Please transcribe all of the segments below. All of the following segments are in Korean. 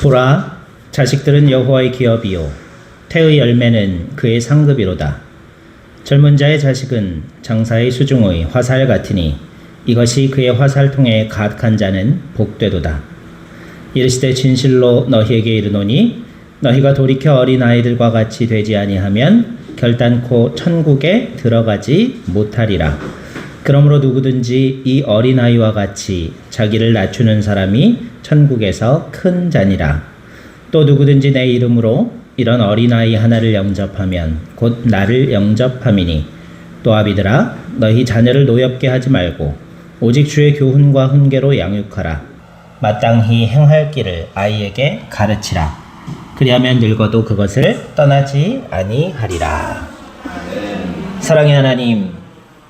보라 자식들은 여호와의 기업이요. 태의 열매는 그의 상급이로다. 젊은 자의 자식은 장사의 수중의 화살 같으니 이것이 그의 화살통에 가득한 자는 복되도다. 이르시되 진실로 너희에게 이르노니 너희가 돌이켜 어린 아이들과 같이 되지 아니하면 결단코 천국에 들어가지 못하리라. 그러므로 누구든지 이 어린 아이와 같이 자기를 낮추는 사람이 천국에서 큰 자니라. 또 누구든지 내 이름으로 이런 어린 아이 하나를 영접하면 곧 나를 영접함이니 또 아비들아 너희 자녀를 노엽게 하지 말고 오직 주의 교훈과 훈계로 양육하라. 마땅히 행할 길을 아이에게 가르치라. 그리하면 늙어도 그것을 떠나지 아니하리라. 사랑의 하나님,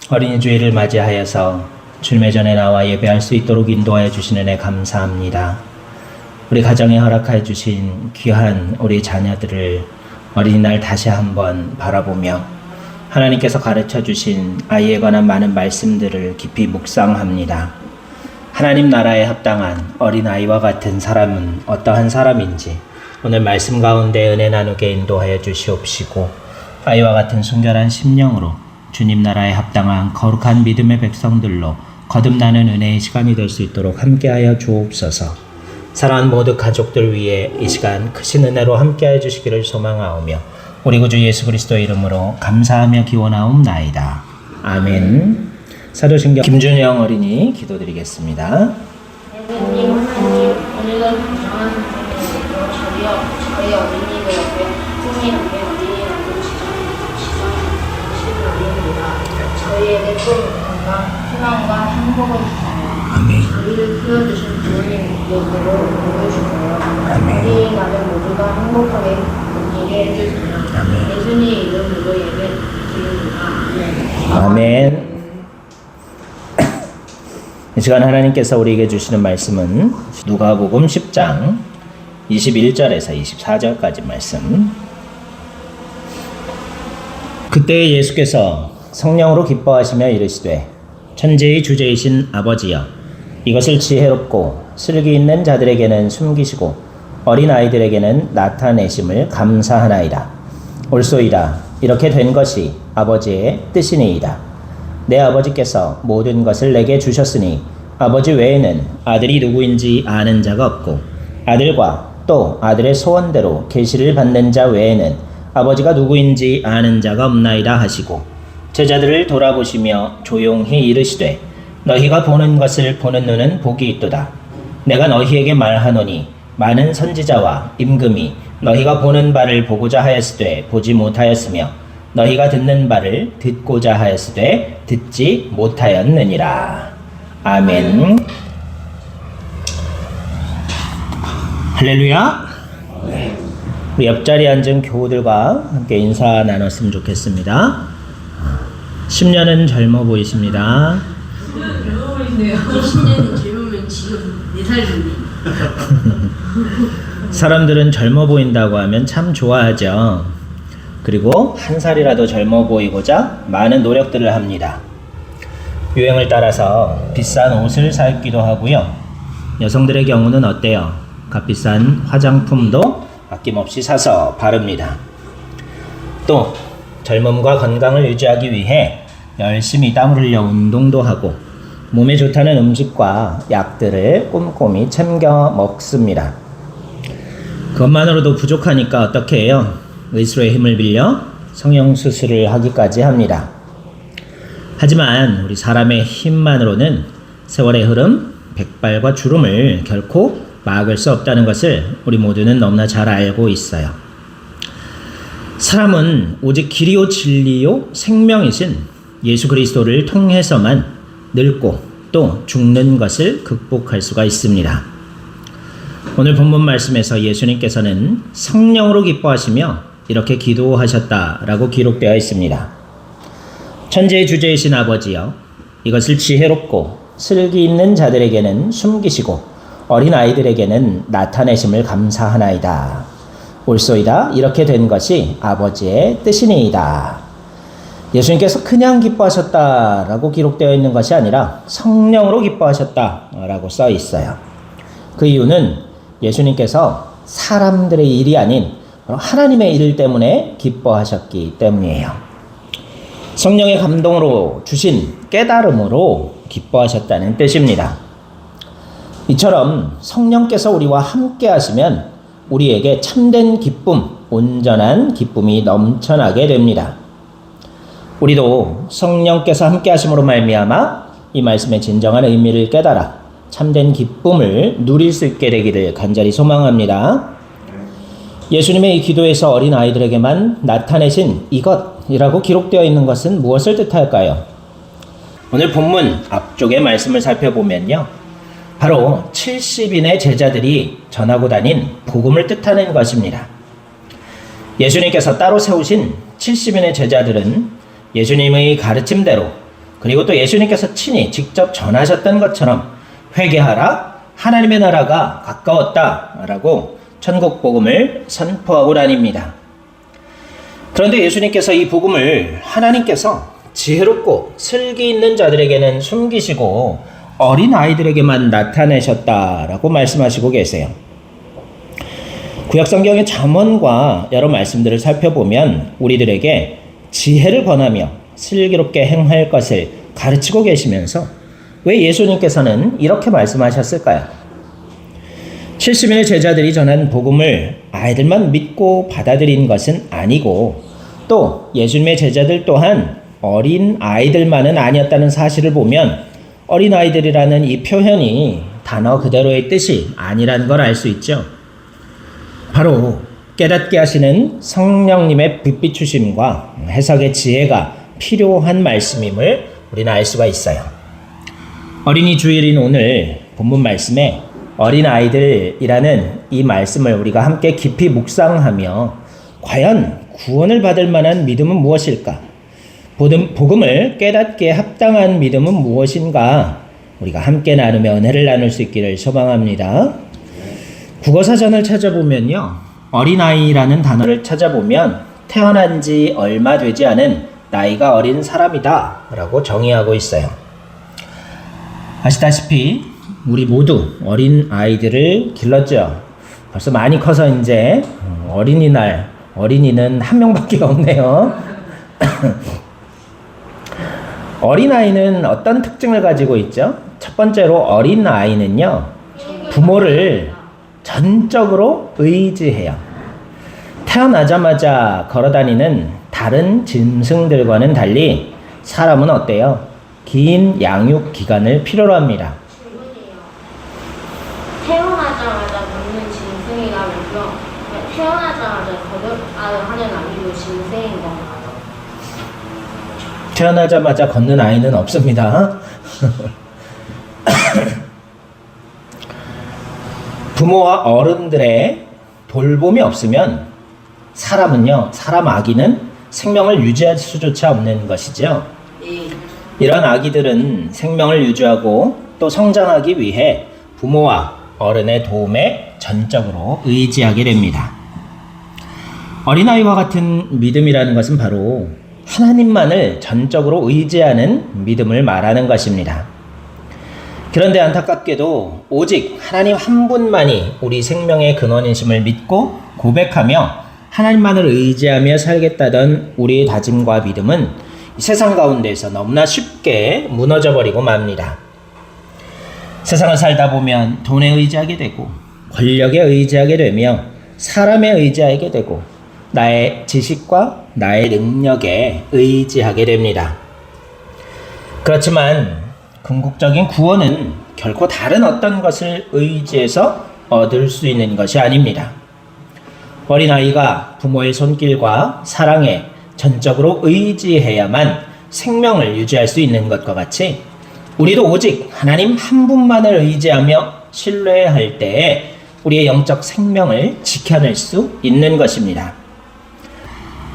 어린이 주일을 맞이하여서 주님의 전에 나와 예배할 수 있도록 인도하여 주시는 애 감사합니다. 우리 가정에 허락하여 주신 귀한 우리 자녀들을 어린이날 다시 한번 바라보며 하나님께서 가르쳐 주신 아이에 관한 많은 말씀들을 깊이 묵상합니다. 하나님 나라에 합당한 어린아이와 같은 사람은 어떠한 사람인지 오늘 말씀 가운데 은혜 나누게 인도하여 주시옵시고 아이와 같은 순결한 심령으로 주님 나라에 합당한 거룩한 믿음의 백성들로 거듭나는 은혜의 시간이 될 수 있도록 함께하여 주옵소서. 사랑하는 모든 가족들 위해 이 시간 크신 은혜로 함께하여 주시기를 소망하오며 우리 구주 예수 그리스도 이름으로 감사하며 기원하옵나이다. 아멘. 사도신경 김준영 어린이 기도드리겠습니다. 건강, 희망과. 아멘. 저희를 키워주신 부모님 이름으로 보여주세요. 아멘. 어린이 가족 모두가 행복하게 보내게 해주세요. 아멘. 예수님 이름으로 예배 드립니다. 아멘. 이 시간 하나님께서 우리에게 주시는 말씀은 누가복음 10장 21절에서 24절까지 말씀. 그때 예수께서 성령으로 기뻐하시며 이르시되 천재의 주제이신 아버지여 이것을 지혜롭고 슬기 있는 자들에게는 숨기시고 어린 아이들에게는 나타내심을 감사하나이다. 옳소이다. 이렇게 된 것이 아버지의 뜻이니이다. 내 아버지께서 모든 것을 내게 주셨으니 아버지 외에는 아들이 누구인지 아는 자가 없고 아들과 또 아들의 소원대로 계시를 받는 자 외에는 아버지가 누구인지 아는 자가 없나이다 하시고 제자들을 돌아보시며 조용히 이르시되 너희가 보는 것을 보는 눈은 복이 있도다 내가 너희에게 말하노니 많은 선지자와 임금이 너희가 보는 바를 보고자 하였으되 보지 못하였으며 너희가 듣는 바를 듣고자 하였으되 듣지 못하였느니라. 아멘. 할렐루야. 우리 옆자리에 앉은 교우들과 함께 인사 나눴으면 좋겠습니다. 10년은 젊어 보이십니다. 네, 10년이 젊으면 지금 4살인데 사람들은 젊어 보인다고 하면 참 좋아하죠. 그리고 한 살이라도 젊어 보이고자 많은 노력들을 합니다. 유행을 따라서 비싼 옷을 사 입기도 하고요. 여성들의 경우는 어때요? 값비싼 화장품도 아낌없이 사서 바릅니다. 또 젊음과 건강을 유지하기 위해 열심히 땀을 흘려 운동도 하고 몸에 좋다는 음식과 약들을 꼼꼼히 챙겨 먹습니다. 그것만으로도 부족하니까 어떻게 해요? 의술의 힘을 빌려 성형 수술을 하기까지 합니다. 하지만 우리 사람의 힘만으로는 세월의 흐름, 백발과 주름을 결코 막을 수 없다는 것을 우리 모두는 너무나 잘 알고 있어요. 사람은 오직 길이요 진리요 생명이신 예수 그리스도를 통해서만 늙고 또 죽는 것을 극복할 수가 있습니다. 오늘 본문 말씀에서 예수님께서는 성령으로 기뻐하시며 이렇게 기도하셨다라고 기록되어 있습니다. 천재의 주제이신 아버지여 이것을 지혜롭고 슬기 있는 자들에게는 숨기시고 어린 아이들에게는 나타내심을 감사하나이다. 옳소이다 이렇게 된 것이 아버지의 뜻이니이다. 예수님께서 그냥 기뻐하셨다라고 기록되어 있는 것이 아니라 성령으로 기뻐하셨다라고 써 있어요. 그 이유는 예수님께서 사람들의 일이 아닌 하나님의 일 때문에 기뻐하셨기 때문이에요. 성령의 감동으로 주신 깨달음으로 기뻐하셨다는 뜻입니다. 이처럼 성령께서 우리와 함께 하시면 우리에게 참된 기쁨, 온전한 기쁨이 넘쳐나게 됩니다. 우리도 성령께서 함께 하심으로 말미암아 이 말씀의 진정한 의미를 깨달아 참된 기쁨을 누릴 수 있게 되기를 간절히 소망합니다. 예수님의 이 기도에서 어린 아이들에게만 나타내신 이것이라고 기록되어 있는 것은 무엇을 뜻할까요? 오늘 본문 앞쪽의 말씀을 살펴보면요. 바로 70인의 제자들이 전하고 다닌 복음을 뜻하는 것입니다. 예수님께서 따로 세우신 70인의 제자들은 예수님의 가르침대로 그리고 또 예수님께서 친히 직접 전하셨던 것처럼 회개하라 하나님의 나라가 가까웠다라고 천국 복음을 선포하고 다닙니다. 그런데 예수님께서 이 복음을 하나님께서 지혜롭고 슬기 있는 자들에게는 숨기시고 어린 아이들에게만 나타내셨다라고 말씀하시고 계세요. 구약 성경의 잠언과 여러 말씀들을 살펴보면 우리들에게 지혜를 권하며 슬기롭게 행할 것을 가르치고 계시면서 왜 예수님께서는 이렇게 말씀하셨을까요? 70인의 제자들이 전한 복음을 아이들만 믿고 받아들인 것은 아니고 또 예수님의 제자들 또한 어린 아이들만은 아니었다는 사실을 보면 어린 아이들이라는 이 표현이 단어 그대로의 뜻이 아니라는 걸 알 수 있죠. 바로 깨닫게 하시는 성령님의 빛비추심과 해석의 지혜가 필요한 말씀임을 우리는 알 수가 있어요. 어린이 주일인 오늘 본문 말씀에 어린 아이들이라는 이 말씀을 우리가 함께 깊이 묵상하며 과연 구원을 받을 만한 믿음은 무엇일까? 복음- 복음을 깨닫게 합당한 믿음은 무엇인가? 우리가 함께 나누며 은혜를 나눌 수 있기를 소망합니다. 국어사전을 찾아보면요. 어린아이라는 단어를 찾아보면 태어난 지 얼마 되지 않은 나이가 어린 사람이다 라고 정의하고 있어요. 아시다시피 우리 모두 어린 아이들을 길렀죠. 벌써 많이 커서 이제 어린이날 어린이는 한 명밖에 없네요. 어린아이는 어떤 특징을 가지고 있죠? 첫 번째로 어린아이는요, 부모를 전적으로 의지해요. 태어나자마자 걸어다니는 다른 짐승들과는 달리 사람은 어때요? 긴 양육 기간을 필요로 합니다. 태어나자마자 먹는 짐승이라면요. 태어나자마자 거듭 하는 아기도 짐승인 건가요? 태어나자마자 걷는 아이는 없습니다. 부모와 어른들의 돌봄이 없으면 사람은요, 사람 아기는 생명을 유지할 수조차 없는 것이죠. 예. 이런 아기들은 생명을 유지하고 또 성장하기 위해 부모와 어른의 도움에 전적으로 의지하게 됩니다. 어린아이와 같은 믿음이라는 것은 바로 하나님만을 전적으로 의지하는 믿음을 말하는 것입니다. 그런데 안타깝게도 오직 하나님 한 분만이 우리 생명의 근원이심을 믿고 고백하며 하나님만을 의지하며 살겠다던 우리의 다짐과 믿음은 이 세상 가운데서 너무나 쉽게 무너져 버리고 맙니다. 세상을 살다 보면 돈에 의지하게 되고 권력에 의지하게 되며 사람에 의지하게 되고 나의 지식과 나의 능력에 의지하게 됩니다. 그렇지만 궁극적인 구원은 결코 다른 어떤 것을 의지해서 얻을 수 있는 것이 아닙니다. 어린아이가 부모의 손길과 사랑에 전적으로 의지해야만 생명을 유지할 수 있는 것과 같이 우리도 오직 하나님 한 분만을 의지하며 신뢰할 때에 우리의 영적 생명을 지켜낼 수 있는 것입니다.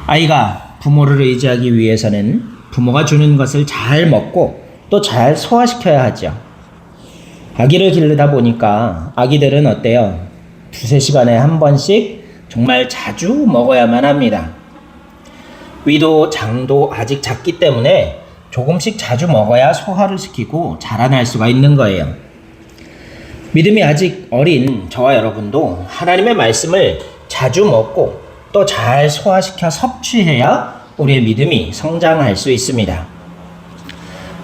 아이가 부모를 의지하기 위해서는 부모가 주는 것을 잘 먹고 또 잘 소화시켜야 하죠. 아기를 기르다 보니까 아기들은 어때요? 두세 시간에 한 번씩 정말 자주 먹어야만 합니다. 위도 장도 아직 작기 때문에 조금씩 자주 먹어야 소화를 시키고 자라날 수가 있는 거예요. 믿음이 아직 어린 저와 여러분도 하나님의 말씀을 자주 먹고 또 잘 소화시켜 섭취해야 우리의 믿음이 성장할 수 있습니다.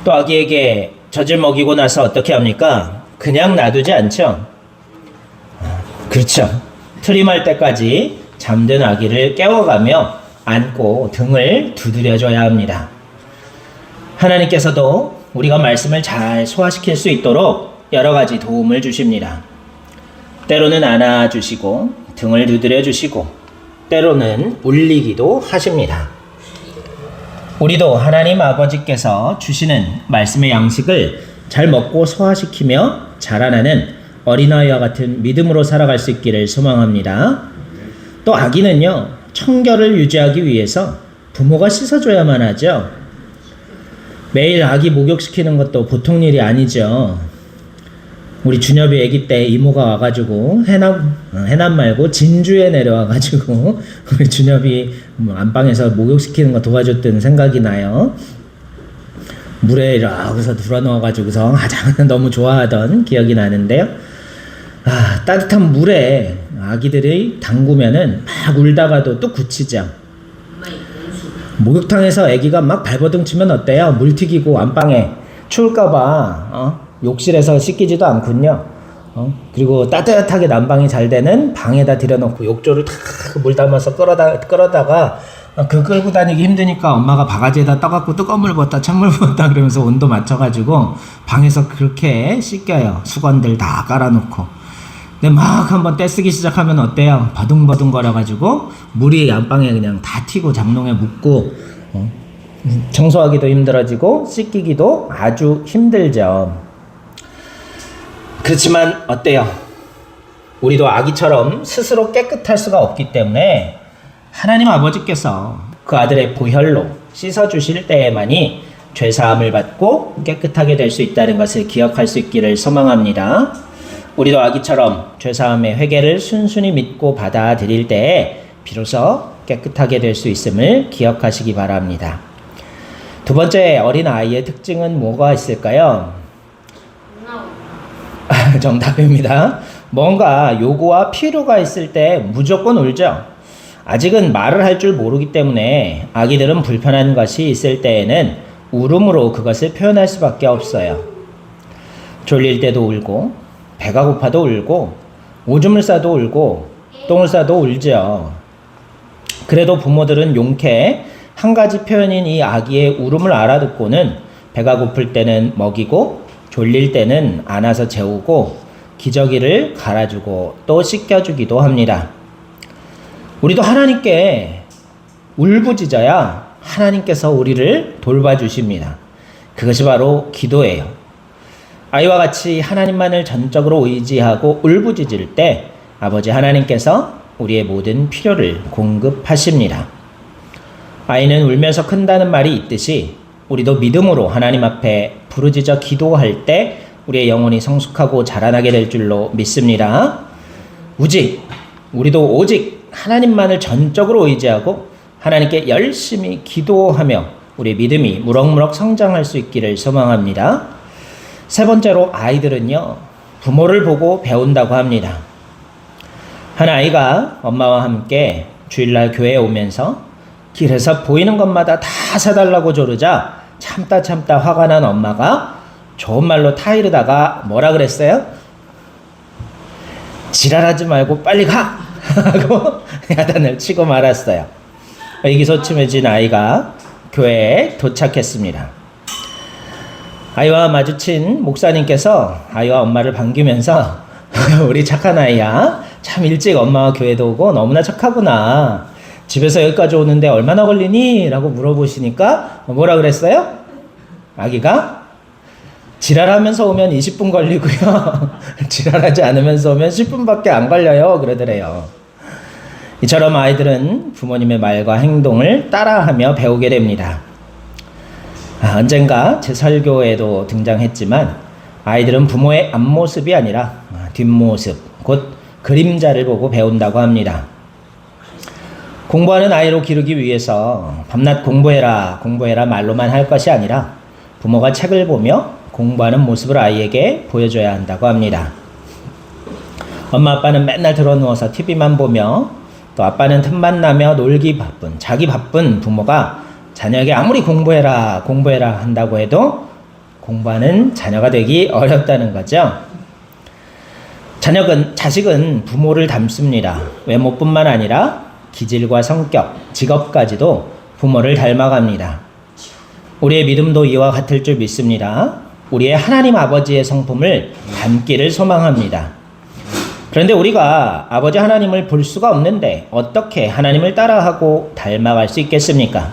또 아기에게 젖을 먹이고 나서 어떻게 합니까? 그냥 놔두지 않죠. 그렇죠. 트림할 때까지 잠든 아기를 깨워가며 안고 등을 두드려줘야 합니다. 하나님께서도 우리가 말씀을 잘 소화시킬 수 있도록 여러 가지 도움을 주십니다. 때로는 안아주시고 등을 두드려 주시고 때로는 울리기도 하십니다. 우리도 하나님 아버지께서 주시는 말씀의 양식을 잘 먹고 소화시키며 자라나는 어린아이와 같은 믿음으로 살아갈 수 있기를 소망합니다. 또 아기는요, 청결을 유지하기 위해서 부모가 씻어줘야만 하죠. 매일 아기 목욕시키는 것도 보통 일이 아니죠. 우리 준엽이 아기 때 이모가 와가지고 해남 어, 해남 말고 진주에 내려와가지고 우리 준엽이 뭐 안방에서 목욕시키는 거 도와줬던 생각이 나요. 물에 이러고서 들어 넣어가지고서 가장 너무 좋아하던 기억이 나는데요. 아 따뜻한 물에 아기들이 담그면은 막 울다가도 또 굳히죠. 목욕탕에서 아기가 막 발버둥 치면 어때요? 물 튀기고 안방에 추울까봐 어? 욕실에서 씻기지도 않군요. 어? 그리고 따뜻하게 난방이 잘 되는 방에다 들여놓고 욕조를 탁물 담아서 끌어다 끌어다가 어, 그 끌고 다니기 힘드니까 엄마가 바가지에다 떠갖고 뜨거운 물 부었다 찬물 부었다 그러면서 온도 맞춰가지고 방에서 그렇게 씻겨요. 수건들 다 깔아놓고. 근데 막 한번 떼쓰기 시작하면 어때요? 버둥버둥 거려가지고 물이 안방에 그냥 다 튀고 장롱에 묻고 어? 청소하기도 힘들어지고 씻기기도 아주 힘들죠. 그렇지만 어때요? 우리도 아기처럼 스스로 깨끗할 수가 없기 때문에 하나님 아버지께서 그 아들의 보혈로 씻어 주실 때에만이 죄 사함을 받고 깨끗하게 될 수 있다는 것을 기억할 수 있기를 소망합니다. 우리도 아기처럼 죄 사함의 회개를 순순히 믿고 받아들일 때에 비로소 깨끗하게 될 수 있음을 기억하시기 바랍니다. 두 번째 어린 아이의 특징은 뭐가 있을까요? 누나. 정답입니다. 뭔가 요구와 필요가 있을 때 무조건 울죠. 아직은 말을 할 줄 모르기 때문에 아기들은 불편한 것이 있을 때에는 울음으로 그것을 표현할 수밖에 없어요. 졸릴 때도 울고, 배가 고파도 울고, 오줌을 싸도 울고, 똥을 싸도 울죠. 그래도 부모들은 용케 한 가지 표현인 이 아기의 울음을 알아듣고는 배가 고플 때는 먹이고 졸릴 때는 안아서 재우고 기저귀를 갈아주고 또 씻겨주기도 합니다. 우리도 하나님께 울부짖어야 하나님께서 우리를 돌봐주십니다. 그것이 바로 기도예요. 아이와 같이 하나님만을 전적으로 의지하고 울부짖을 때 아버지 하나님께서 우리의 모든 필요를 공급하십니다. 아이는 울면서 큰다는 말이 있듯이 우리도 믿음으로 하나님 앞에 부르짖어 기도할 때 우리의 영혼이 성숙하고 자라나게 될 줄로 믿습니다. 오직 우리도 오직 하나님만을 전적으로 의지하고 하나님께 열심히 기도하며 우리의 믿음이 무럭무럭 성장할 수 있기를 소망합니다. 세 번째로 아이들은요 부모를 보고 배운다고 합니다. 한 아이가 엄마와 함께 주일날 교회에 오면서 길에서 보이는 것마다 다 사달라고 조르자 참다 참다 화가 난 엄마가 좋은 말로 타이르다가 뭐라 그랬어요? 지랄하지 말고 빨리 가! 하고 야단을 치고 말았어요. 의기소침해진 아이가 교회에 도착했습니다. 아이와 마주친 목사님께서 아이와 엄마를 반기면서 우리 착한 아이야. 참 일찍 엄마와 교회도 오고 너무나 착하구나. 집에서 여기까지 오는데 얼마나 걸리니? 라고 물어보시니까 뭐라 그랬어요? 아기가 지랄하면서 오면 20분 걸리고요. 지랄하지 않으면서 오면 10분밖에 안 걸려요. 그러더래요. 이처럼 아이들은 부모님의 말과 행동을 따라하며 배우게 됩니다. 아, 언젠가 제 설교에도 등장했지만 아이들은 부모의 앞모습이 아니라 아, 뒷모습, 곧 그림자를 보고 배운다고 합니다. 공부하는 아이로 기르기 위해서 밤낮 공부해라, 공부해라 말로만 할 것이 아니라 부모가 책을 보며 공부하는 모습을 아이에게 보여줘야 한다고 합니다. 엄마 아빠는 맨날 들어 누워서 TV만 보며 또 아빠는 틈만 나며 놀기 바쁜 자기 바쁜 부모가 자녀에게 아무리 공부해라 공부해라 한다고 해도 공부하는 자녀가 되기 어렵다는 거죠. 자녀는 자식은 부모를 닮습니다. 외모뿐만 아니라 기질과 성격, 직업까지도 부모를 닮아갑니다. 우리의 믿음도 이와 같을 줄 믿습니다. 우리의 하나님 아버지의 성품을 닮기를 소망합니다. 그런데 우리가 아버지 하나님을 볼 수가 없는데 어떻게 하나님을 따라하고 닮아갈 수 있겠습니까?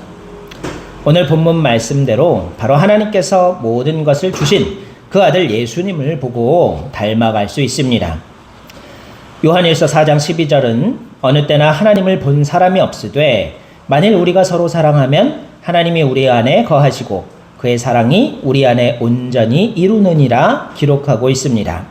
오늘 본문 말씀대로 바로 하나님께서 모든 것을 주신 그 아들 예수님을 보고 닮아갈 수 있습니다. 요한일서 4장 12절은 어느 때나 하나님을 본 사람이 없으되 만일 우리가 서로 사랑하면 하나님이 우리 안에 거하시고 그의 사랑이 우리 안에 온전히 이루느니라 기록하고 있습니다.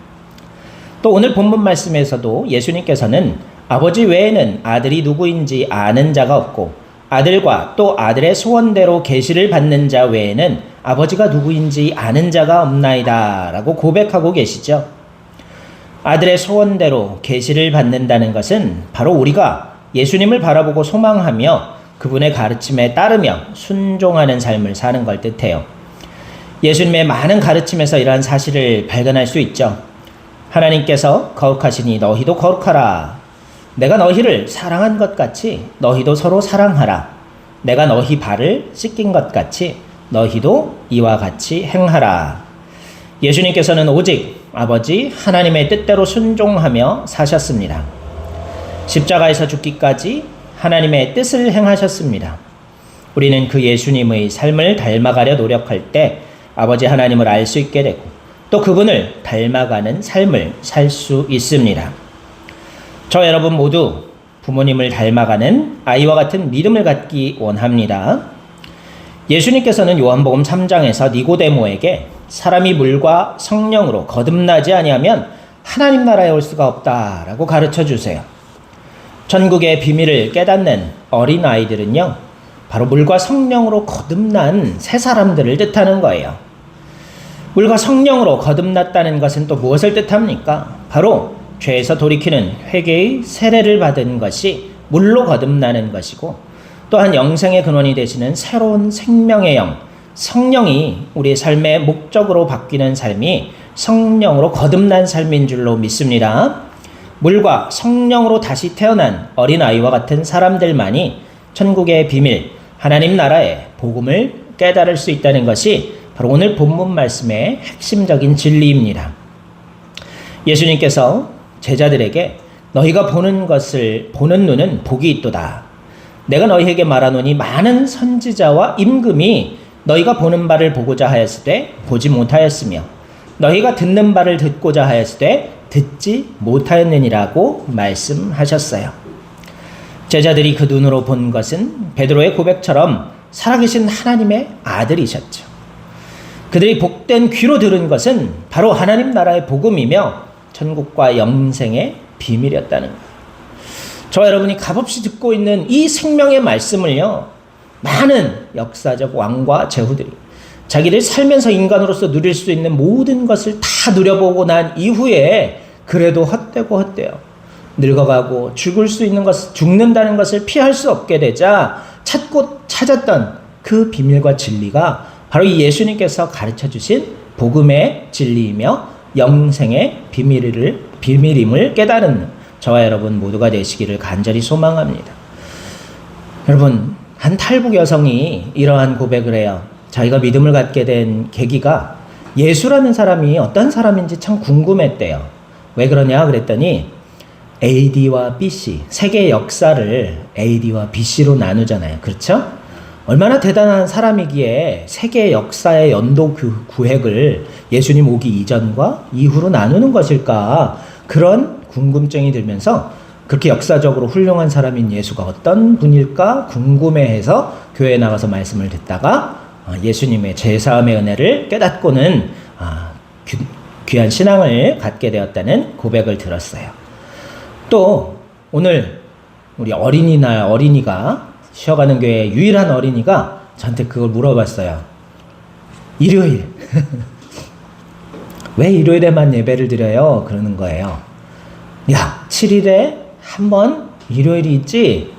또 오늘 본문 말씀에서도 예수님께서는 아버지 외에는 아들이 누구인지 아는 자가 없고 아들과 또 아들의 소원대로 계시를 받는 자 외에는 아버지가 누구인지 아는 자가 없나이다 라고 고백하고 계시죠. 아들의 소원대로 계시를 받는다는 것은 바로 우리가 예수님을 바라보고 소망하며 그분의 가르침에 따르며 순종하는 삶을 사는 걸 뜻해요. 예수님의 많은 가르침에서 이러한 사실을 발견할 수 있죠. 하나님께서 거룩하시니 너희도 거룩하라. 내가 너희를 사랑한 것 같이 너희도 서로 사랑하라. 내가 너희 발을 씻긴 것 같이 너희도 이와 같이 행하라. 예수님께서는 오직 아버지 하나님의 뜻대로 순종하며 사셨습니다. 십자가에서 죽기까지 하나님의 뜻을 행하셨습니다. 우리는 그 예수님의 삶을 닮아가려 노력할 때 아버지 하나님을 알 수 있게 되고 또 그분을 닮아가는 삶을 살 수 있습니다. 저 여러분 모두 부모님을 닮아가는 아이와 같은 믿음을 갖기 원합니다. 예수님께서는 요한복음 3장에서 니고데모에게 사람이 물과 성령으로 거듭나지 아니하면 하나님 나라에 올 수가 없다라고 가르쳐 주세요. 천국의 비밀을 깨닫는 어린 아이들은요, 바로 물과 성령으로 거듭난 새 사람들을 뜻하는 거예요. 물과 성령으로 거듭났다는 것은 또 무엇을 뜻합니까? 바로 죄에서 돌이키는 회개의 세례를 받은 것이 물로 거듭나는 것이고 또한 영생의 근원이 되시는 새로운 생명의 영, 성령이 우리의 삶의 목적으로 바뀌는 삶이 성령으로 거듭난 삶인 줄로 믿습니다. 물과 성령으로 다시 태어난 어린아이와 같은 사람들만이 천국의 비밀, 하나님 나라의 복음을 깨달을 수 있다는 것이 바로 오늘 본문 말씀의 핵심적인 진리입니다. 예수님께서 제자들에게 너희가 보는 것을 보는 눈은 복이 있도다. 내가 너희에게 말하노니 많은 선지자와 임금이 너희가 보는 바를 보고자 하였을 때 보지 못하였으며 너희가 듣는 바를 듣고자 하였을 때 듣지 못하였느니라고 말씀하셨어요. 제자들이 그 눈으로 본 것은 베드로의 고백처럼 살아계신 하나님의 아들이셨죠. 그들이 복된 귀로 들은 것은 바로 하나님 나라의 복음이며 천국과 영생의 비밀이었다는 것. 저 여러분이 값없이 듣고 있는 이 생명의 말씀을요, 많은 역사적 왕과 제후들이 자기들 살면서 인간으로서 누릴 수 있는 모든 것을 다 누려보고 난 이후에 그래도 헛되고 헛되어 늙어가고 죽을 수 있는 것, 죽는다는 것을 피할 수 없게 되자 찾고 찾았던 그 비밀과 진리가 바로 이 예수님께서 가르쳐 주신 복음의 진리이며 영생의 비밀을, 비밀임을 깨달은 저와 여러분 모두가 되시기를 간절히 소망합니다. 여러분, 한 탈북 여성이 이러한 고백을 해요. 자기가 믿음을 갖게 된 계기가 예수라는 사람이 어떤 사람인지 참 궁금했대요. 왜 그러냐 그랬더니 AD와 BC, 세계 역사를 AD와 BC로 나누잖아요. 그렇죠? 얼마나 대단한 사람이기에 세계 역사의 연도 그 구획을 예수님 오기 이전과 이후로 나누는 것일까? 그런 궁금증이 들면서 그렇게 역사적으로 훌륭한 사람인 예수가 어떤 분일까 궁금해해서 교회에 나가서 말씀을 듣다가 어, 예수님의 제사함의 은혜를 깨닫고는 아, 귀한 신앙을 갖게 되었다는 고백을 들었어요. 또 오늘 우리 어린이날 어린이가 쉬어가는 교회 유일한 어린이가 저한테 그걸 물어봤어요. 일요일. 왜 일요일에만 예배를 드려요? 그러는 거예요. 야, 7일에 한 번 일요일이 있지?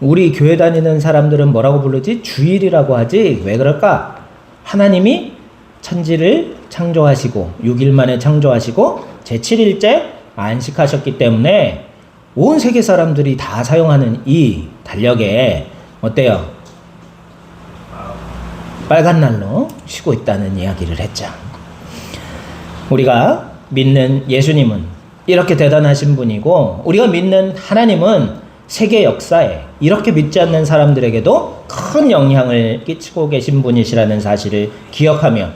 우리 교회 다니는 사람들은 뭐라고 부르지? 주일이라고 하지? 왜 그럴까? 하나님이 천지를 창조하시고 6일 만에 창조하시고 제7일째 안식하셨기 때문에 온 세계 사람들이 다 사용하는 이 달력에 어때요? 빨간 날로 쉬고 있다는 이야기를 했죠. 우리가 믿는 예수님은 이렇게 대단하신 분이고 우리가 믿는 하나님은 세계 역사에 이렇게 믿지 않는 사람들에게도 큰 영향을 끼치고 계신 분이시라는 사실을 기억하며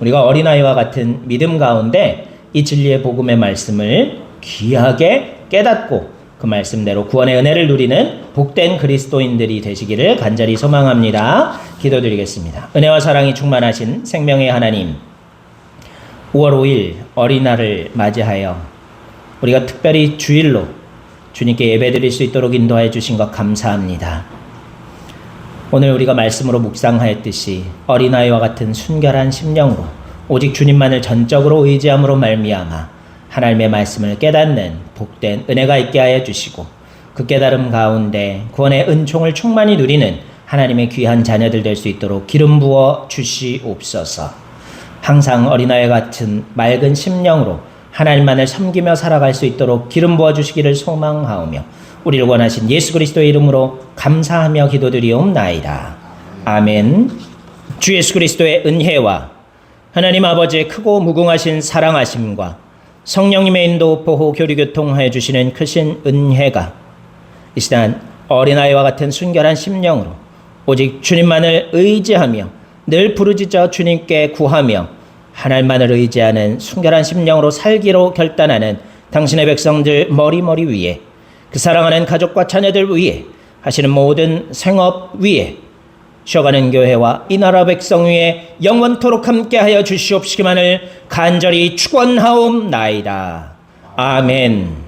우리가 어린아이와 같은 믿음 가운데 이 진리의 복음의 말씀을 귀하게 깨닫고 그 말씀대로 구원의 은혜를 누리는 복된 그리스도인들이 되시기를 간절히 소망합니다. 기도드리겠습니다. 은혜와 사랑이 충만하신 생명의 하나님 5월 5일 어린날을 맞이하여 우리가 특별히 주일로 주님께 예배드릴 수 있도록 인도해 주신 것 감사합니다. 오늘 우리가 말씀으로 묵상하였듯이 어린아이와 같은 순결한 심령으로 오직 주님만을 전적으로 의지함으로 말미암아 하나님의 말씀을 깨닫는 복된 은혜가 있게 하여 주시고 그 깨달음 가운데 구원의 은총을 충만히 누리는 하나님의 귀한 자녀들 될 수 있도록 기름 부어 주시옵소서. 항상 어린아이 같은 맑은 심령으로 하나님만을 섬기며 살아갈 수 있도록 기름 부어 주시기를 소망하오며 우리를 원하신 예수 그리스도의 이름으로 감사하며 기도드리옵나이다. 아멘. 주 예수 그리스도의 은혜와 하나님 아버지의 크고 무궁하신 사랑하심과 성령님의 인도 보호 교류 교통하여 주시는 크신 은혜가 이 시간 어린아이와 같은 순결한 심령으로 오직 주님만을 의지하며 늘 부르짖어 주님께 구하며 하나님만을 의지하는 순결한 심령으로 살기로 결단하는 당신의 백성들 머리머리 위에 그 사랑하는 가족과 자녀들 위에 하시는 모든 생업 위에 쉬어가는 교회와 이 나라 백성 위에 영원토록 함께하여 주시옵시기만을 간절히 축원하옵나이다. 아멘.